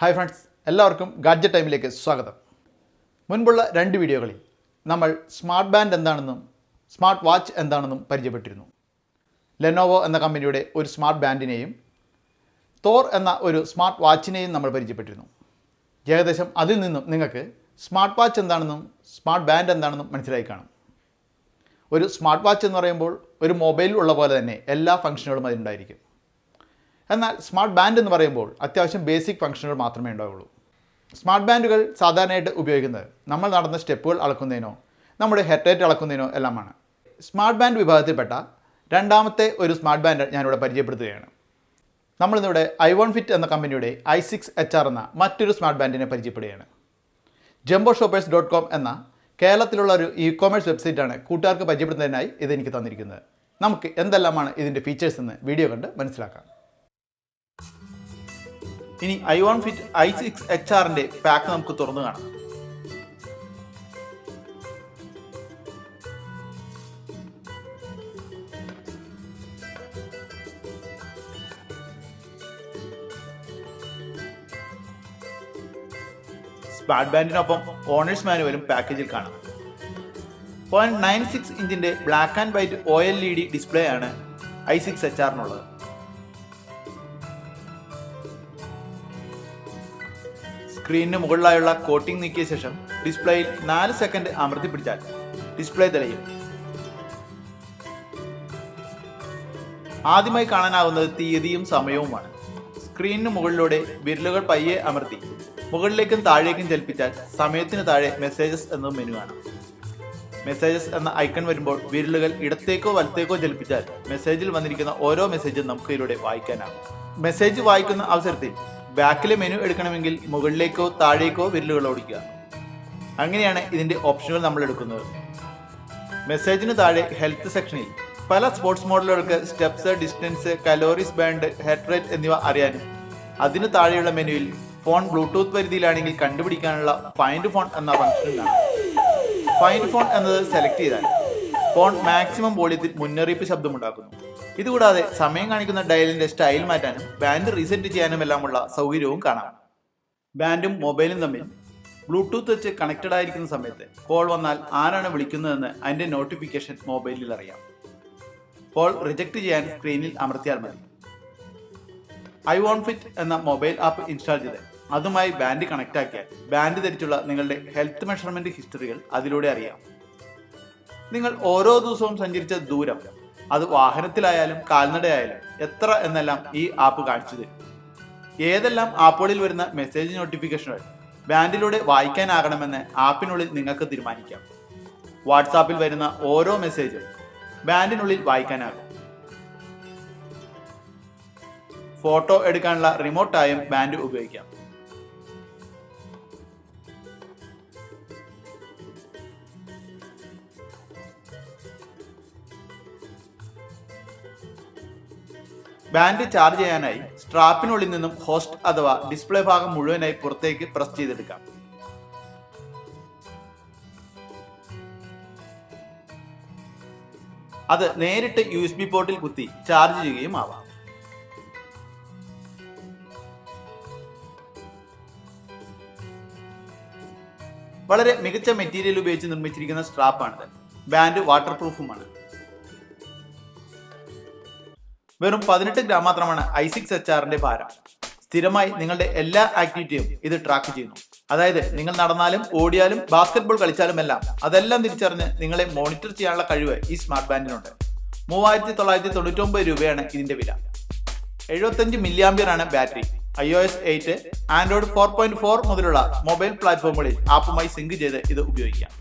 Hi friends എല്ലാവർക്കും gadget ടൈമിലേക്ക് സ്വാഗതം. മുൻപുള്ള രണ്ട് വീഡിയോകളിൽ നമ്മൾ സ്മാർട്ട് ബാൻഡ് എന്താണെന്നും സ്മാർട്ട് വാച്ച് എന്താണെന്നും പരിചയപ്പെട്ടിരുന്നു. ലെനോവോ എന്ന കമ്പനിയുടെ ഒരു സ്മാർട്ട് ബാൻഡിനെയും തോർ എന്ന ഒരു സ്മാർട്ട് വാച്ചിനെയും നമ്മൾ പരിചയപ്പെട്ടിരുന്നു. ഏകദേശം അതിൽ നിന്നും നിങ്ങൾക്ക് സ്മാർട്ട് വാച്ച് എന്താണെന്നും സ്മാർട്ട് ബാൻഡ് എന്താണെന്നും മനസ്സിലായി കാണും. ഒരു സ്മാർട്ട് വാച്ച് എന്ന് പറയുമ്പോൾ ഒരു മൊബൈൽ ഉള്ള പോലെ തന്നെ എല്ലാ ഫംഗ്ഷനുകളും അതിലുണ്ടായിരിക്കും. എന്നാൽ സ്മാർട്ട് ബാൻഡ് എന്ന് പറയുമ്പോൾ അത്യാവശ്യം ബേസിക് ഫംഗ്ഷനുകൾ മാത്രമേ ഉണ്ടാവുള്ളൂ. സ്മാർട്ട് ബാൻഡുകൾ സാധാരണയായിട്ട് ഉപയോഗിക്കുന്നത് നമ്മൾ നടന്ന സ്റ്റെപ്പുകൾ അളക്കുന്നതിനോ നമ്മുടെ ഹെഡ് റേറ്റ് അളക്കുന്നതിനോ എല്ലാമാണ്. സ്മാർട്ട് ബാൻഡ് വിഭാഗത്തിൽപ്പെട്ട രണ്ടാമത്തെ ഒരു സ്മാർട്ട് ബാൻഡ് ഞാനിവിടെ പരിചയപ്പെടുത്തുകയാണ്. നമ്മളിന്നിവിടെ ഐ വൺ ഫിറ്റ് എന്ന കമ്പനിയുടെ ഐ സിക്സ് എച്ച് ആർ എന്ന മറ്റൊരു സ്മാർട്ട് ബാൻഡിനെ പരിചയപ്പെടുകയാണ്. ജംബോ ഷോപ്പേഴ്സ് ഡോട്ട് കോം എന്ന കേരളത്തിലുള്ള ഒരു ഇ കോമേഴ്സ് വെബ്സൈറ്റാണ് കൂട്ടുകാർക്ക് പരിചയപ്പെടുന്നതിനായി ഇത് എനിക്ക് തന്നിരിക്കുന്നത്. നമുക്ക് എന്തെല്ലാമാണ് ഇതിന്റെ ഫീച്ചേഴ്സ് എന്ന് വീഡിയോ കണ്ട് മനസ്സിലാക്കാം. ഇനി I one fit I six H ആറിന്റെ പാക്ക് നമുക്ക് തുറന്നു കാണാം. സ്മാർട്ട് ബാൻഡിനൊപ്പം ഓണേഴ്സ് മാനുവലും പാക്കേജിൽ കാണാം. Point nine six ഇഞ്ചിന്റെ black and white O L E D display ആണ് ഐ സിക്സ് എച്ച് ആറിനുള്ളത്. സ്ക്രീനിന് മുകളിലായുള്ള കോട്ടിംഗ് നീക്കിയ ശേഷം ഡിസ്പ്ലേയിൽ നാല് സെക്കൻഡ് അമർത്തി പിടിച്ചാൽ ഡിസ്പ്ലേ തെളിയും. ആദ്യമായി കാണാനാവുന്നത് തീയതിയും സമയവുമാണ്. സ്ക്രീനിന് മുകളിലൂടെ വിരലുകൾ പയ്യെ അമർത്തി മുകളിലേക്കും താഴേക്കും ചലിപ്പിച്ചാൽ സമയത്തിന് താഴെ മെസ്സേജസ് എന്ന മെനു ആണ്. മെസ്സേജസ് എന്ന ഐക്കൺ വരുമ്പോൾ വിരലുകൾ ഇടത്തേക്കോ വലത്തേക്കോ ചലിപ്പിച്ചാൽ മെസ്സേജിൽ വന്നിരിക്കുന്ന ഓരോ മെസ്സേജും നമുക്ക് ഇതിലൂടെ വായിക്കാനാകും. മെസ്സേജ് വായിക്കുന്ന അവസരത്തിൽ ബാക്കിലെ മെനു എടുക്കണമെങ്കിൽ മുകളിലേക്കോ താഴേക്കോ വിരലുകൾ ഓടിക്കുക. അങ്ങനെയാണ് ഇതിന്റെ ഓപ്ഷനുകൾ നമ്മൾ എടുക്കുന്നത്. മെസ്സേജിന് താഴെ ഹെൽത്ത് സെക്ഷനിൽ പല sports മോഡലുകൾക്ക് steps distance calories band heart rate എന്നിവ അറിയാനും അതിനു താഴെയുള്ള മെനുവിൽ ഫോൺ ബ്ലൂടൂത്ത് പരിധിയിലാണെങ്കിൽ കണ്ടുപിടിക്കാനുള്ള ഫൈൻഡ് ഫോൺ എന്ന ഫംഗ്ഷനിലാണ് ഫൈൻഡ് ഫോൺ എന്നത് സെലക്ട് ചെയ്താൽ ഫോൺ മാക്സിമം വോളിയത്തിൽ മുന്നറിയിപ്പ് ശബ്ദമുണ്ടാക്കുന്നു. ഇതുകൂടാതെ സമയം കാണിക്കുന്ന ഡയലിന്റെ സ്റ്റൈൽ മാറ്റാനും ബാൻഡ് റീസെറ്റ് ചെയ്യാനും എല്ലാമുള്ള സൗകര്യവും കാണാം. ബാൻഡും മൊബൈലും തമ്മിൽ ബ്ലൂടൂത്ത് വെച്ച് കണക്റ്റഡ് ആയിരിക്കുന്ന സമയത്ത് കോൾ വന്നാൽ ആരാണ് വിളിക്കുന്നതെന്ന് അതിന്റെ നോട്ടിഫിക്കേഷൻ മൊബൈലിൽ അറിയാം. കോൾ റിജക്ട് ചെയ്യാൻ സ്ക്രീനിൽ അമർത്തിയാൽ മതി. ഐ വോൺ ഫിറ്റ് എന്ന മൊബൈൽ ആപ്പ് ഇൻസ്റ്റാൾ ചെയ്ത് അതുമായി ബാൻഡ് കണക്ട് ആക്കിയാൽ ബാൻഡ് ധരിച്ചുള്ള നിങ്ങളുടെ ഹെൽത്ത് മെഷർമെന്റ് ഹിസ്റ്ററികൾ അതിലൂടെ അറിയാം. നിങ്ങൾ ഓരോ ദിവസവും സഞ്ചരിച്ച ദൂരം അത് വാഹനത്തിലായാലും കാൽനടയായാലും എത്ര എന്നെല്ലാം ഈ ആപ്പ് കാണിച്ചു തരും ഏതെല്ലാം ആപ്പുകളിൽ വരുന്ന മെസ്സേജ് നോട്ടിഫിക്കേഷനുകൾ ബാൻഡിലൂടെ വായിക്കാനാകണമെന്ന് ആപ്പിനുള്ളിൽ നിങ്ങൾക്ക് തീരുമാനിക്കാം. വാട്സാപ്പിൽ വരുന്ന ഓരോ മെസ്സേജും ബാൻഡിനുള്ളിൽ വായിക്കാനാകും. ഫോട്ടോ എടുക്കാനുള്ള റിമോട്ടായും ബാൻഡ് ഉപയോഗിക്കാം. ബാൻഡ് ചാർജ് ചെയ്യാനായി സ്ട്രാപ്പിനുള്ളിൽ നിന്നും ഹോസ്റ്റ് അഥവാ ഡിസ്പ്ലേ ഭാഗം മുഴുവനായി പുറത്തേക്ക് പ്രസ് ചെയ്തെടുക്കാം. അത് നേരിട്ട് യു എസ് ബി പോർട്ടിൽ കുത്തി ചാർജ് ചെയ്യുകയും ആവാം. വളരെ മികച്ച മെറ്റീരിയൽ ഉപയോഗിച്ച് നിർമ്മിച്ചിരിക്കുന്ന സ്ട്രാപ്പാണിത്. ബാൻഡ് വാട്ടർ പ്രൂഫുമാണ് വെറും പതിനെട്ട് ഗ്രാം മാത്രമാണ് ഐ സിക്സ് എച്ച് ആറിന്റെ ഭാരം. സ്ഥിരമായി നിങ്ങളുടെ എല്ലാ ആക്ടിവിറ്റിയും ഇത് ട്രാക്ക് ചെയ്യുന്നു. അതായത് നിങ്ങൾ നടന്നാലും ഓടിയാലും ബാസ്കറ്റ്ബോൾ കളിച്ചാലും എല്ലാം അതെല്ലാം തിരിച്ചറിഞ്ഞ് നിങ്ങളെ മോണിറ്റർ ചെയ്യാനുള്ള കഴിവ് ഈ സ്മാർട്ട് ബാൻഡിനുണ്ട് മൂവായിരത്തി തൊള്ളായിരത്തി തൊണ്ണൂറ്റി ഒമ്പത് രൂപയാണ് ഇതിന്റെ വില. എഴുപത്തഞ്ച് മില്ലിയാമ്പിയർ ആണ് battery I O S eight Android four point four മുതലുള്ള മൊബൈൽ പ്ലാറ്റ്ഫോമുകളിൽ ആപ്പുമായി സിങ്ക് ചെയ്ത് ഇത് ഉപയോഗിക്കാം.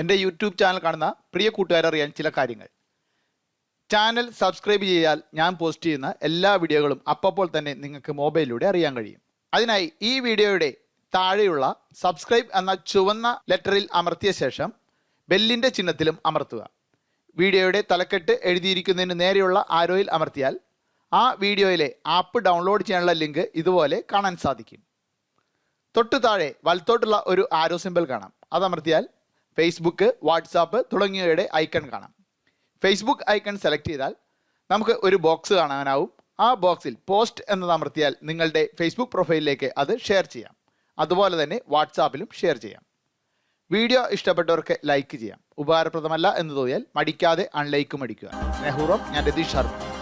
എന്റെ യൂട്യൂബ് ചാനൽ കാണുന്ന പ്രിയ കൂട്ടുകാരറിയാൻ ചില കാര്യങ്ങൾ. ചാനൽ സബ്സ്ക്രൈബ് ചെയ്താൽ ഞാൻ പോസ്റ്റ് ചെയ്യുന്ന എല്ലാ വീഡിയോകളും അപ്പോൾ തന്നെ നിങ്ങൾക്ക് മൊബൈലിലൂടെ അറിയാൻ കഴിയും. അതിനായി ഈ വീഡിയോയുടെ താഴെയുള്ള സബ്സ്ക്രൈബ് എന്ന ചുവന്ന ലെറ്ററിൽ അമർത്തിയ ശേഷം ബെല്ലിന്റെ ചിഹ്നത്തിലും അമർത്തുക. വീഡിയോയുടെ തലക്കെട്ട് എഴുതിയിരിക്കുന്നതിന് നേരെയുള്ള ആരോയിൽ അമർത്തിയാൽ ആ വീഡിയോയിലെ ആപ്പ് ഡൗൺലോഡ് ചെയ്യാനുള്ള ലിങ്ക് ഇതുപോലെ കാണാൻ സാധിക്കും. തൊട്ടു താഴെ വലത്തോട്ടുള്ള ഒരു ആരോ സിമ്പിൾ കാണാം. അത് അമർത്തിയാൽ ഫേസ്ബുക്ക് വാട്സാപ്പ് തുടങ്ങിയവയുടെ ഐക്കൺ കാണാം. ഫേസ്ബുക്ക് ഐക്കൺ സെലക്ട് ചെയ്താൽ നമുക്ക് ഒരു ബോക്സ് കാണാനാവും. ആ ബോക്സിൽ പോസ്റ്റ് എന്നത് അമർത്തിയാൽ നിങ്ങളുടെ ഫേസ്ബുക്ക് പ്രൊഫൈലിലേക്ക് അത് ഷെയർ ചെയ്യാം. അതുപോലെ തന്നെ വാട്സാപ്പിലും ഷെയർ ചെയ്യാം. വീഡിയോ ഇഷ്ടപ്പെട്ടവർക്ക് ലൈക്ക് ചെയ്യാം. ഉപകാരപ്രദമല്ല എന്ന് തോന്നിയാൽ മടിക്കാതെ അൺലൈക്കും അടിക്കുക. സ്നേഹപൂർവം ഞാൻ രതീഷ് ശർമ്മ.